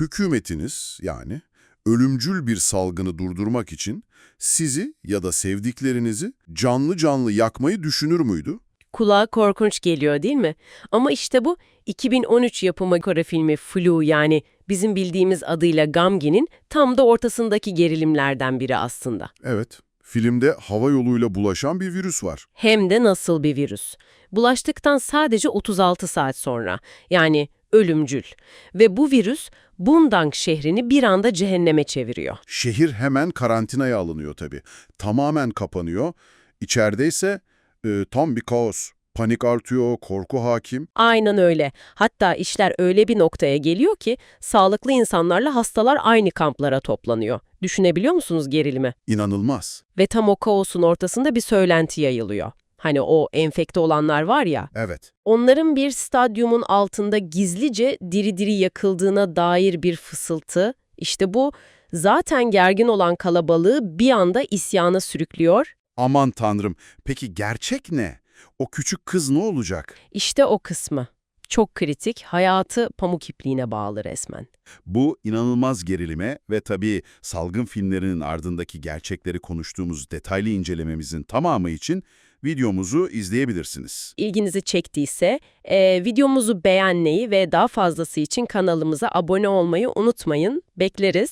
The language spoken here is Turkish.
hükümetiniz yani ölümcül bir salgını durdurmak için sizi ya da sevdiklerinizi canlı canlı yakmayı düşünür müydü? Kulağa korkunç geliyor değil mi? Ama işte bu 2013 yapımı Kore filmi Flu yani bizim bildiğimiz adıyla Gamge'nin tam da ortasındaki gerilimlerden biri aslında. Evet, filmde hava yoluyla bulaşan bir virüs var. Hem de nasıl bir virüs. Bulaştıktan sadece 36 saat sonra yani ölümcül. Ve bu virüs Bundang şehrini bir anda cehenneme çeviriyor. Şehir hemen karantinaya alınıyor tabii. Tamamen kapanıyor. İçerideyse e, tam bir kaos. Panik artıyor, korku hakim. Aynen öyle. Hatta işler öyle bir noktaya geliyor ki sağlıklı insanlarla hastalar aynı kamplara toplanıyor. Düşünebiliyor musunuz gerilimi? İnanılmaz. Ve tam o kaosun ortasında bir söylenti yayılıyor. Hani o enfekte olanlar var ya, Evet. onların bir stadyumun altında gizlice diri diri yakıldığına dair bir fısıltı, işte bu zaten gergin olan kalabalığı bir anda isyana sürüklüyor. Aman tanrım. Peki gerçek ne? O küçük kız ne olacak? İşte o kısmı. Çok kritik, hayatı pamuk ipliğine bağlı resmen. Bu inanılmaz gerilime ve tabii salgın filmlerinin ardındaki gerçekleri konuştuğumuz detaylı incelememizin tamamı için videomuzu izleyebilirsiniz. İlginizi çektiyse e, videomuzu beğenmeyi ve daha fazlası için kanalımıza abone olmayı unutmayın. Bekleriz.